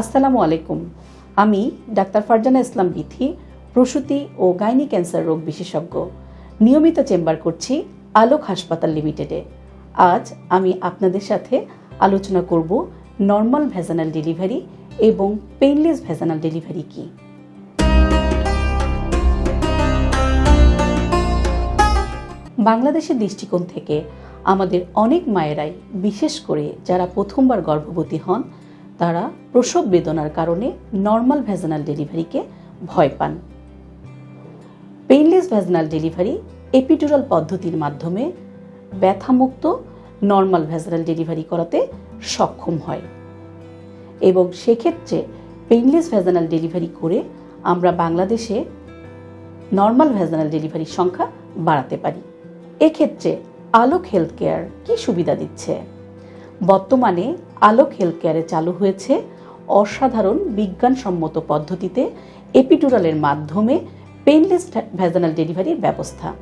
আসসালামু আলাইকুম। আমি ডাক্তার ফারজানা ইসলাম বিথি, প্রসূতি ও গাইনি ক্যান্সার রোগ বিশেষজ্ঞ। নিয়মিত চেম্বার করছি আলোক হাসপাতাল লিমিটেডে। আজ আমি আপনাদের সাথে আলোচনা করব নর্মাল ভেজানাল ডেলিভারি এবং পেইনলেস ভেজানাল ডেলিভারি কী। বাংলাদেশের দৃষ্টিকোণ থেকে আমাদের অনেক মায়েরাই, বিশেষ করে যারা প্রথমবার গর্ভবতী হন তারা প্রসব বেদনার কারণে নর্মাল ভেজানাল ডেলিভারিকে ভয় পান। পেইনলেস ভেজানাল ডেলিভারি এপিডুরাল পদ্ধতির মাধ্যমে ব্যথামুক্ত নর্মাল ভেজানাল ডেলিভারি করাতে সক্ষম হয়। এবং সেক্ষেত্রে পেইনলেস ভেজানাল ডেলিভারি করে আমরা বাংলাদেশে নর্মাল ভেজানাল ডেলিভারির সংখ্যা বাড়াতে পারি। এক্ষেত্রে আলোক হেলথ কেয়ার কী সুবিধা দিচ্ছে? বর্তমানে আলোক হেলথ কেয়ারে চালু হয়েছে অসাধারণ বিজ্ঞানসম্মত পদ্ধতিতে এপিডুরালের মাধ্যমে পেইনলেস ভেজানাল ডেলিভারির ব্যবস্থা।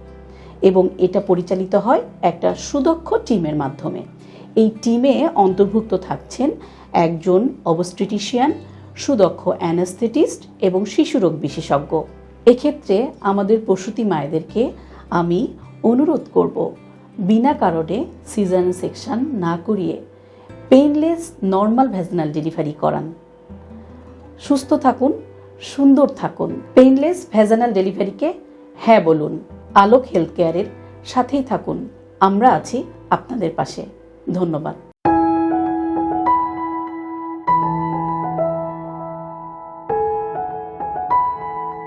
এবং এটা পরিচালিত হয় একটা সুদক্ষ টিমের মাধ্যমে। এই টিমে অন্তর্ভুক্ত থাকছেন একজন অবস্ট্রিটিশিয়ান সুদক্ষ অ্যানাস্থেটিস্ট এবং শিশুরোগ বিশেষজ্ঞ। এক্ষেত্রে আমাদের প্রসূতি মায়েদেরকে আমি অনুরোধ করব বিনা কারণে সিজন সেকশন না করিয়ে পেইনলেস নর্মাল ভ্যাজিনাল ডেলিভারি করান। সুস্থ থাকুন, সুন্দর থাকুন পেইনলেস ভ্যাজানাল ডেলিভারিকে হ্যাঁ বলুন, আলোক হেলথ কেয়ারের সাথেই থাকুন। আমরা আছি আপনাদের পাশে। ধন্যবাদ।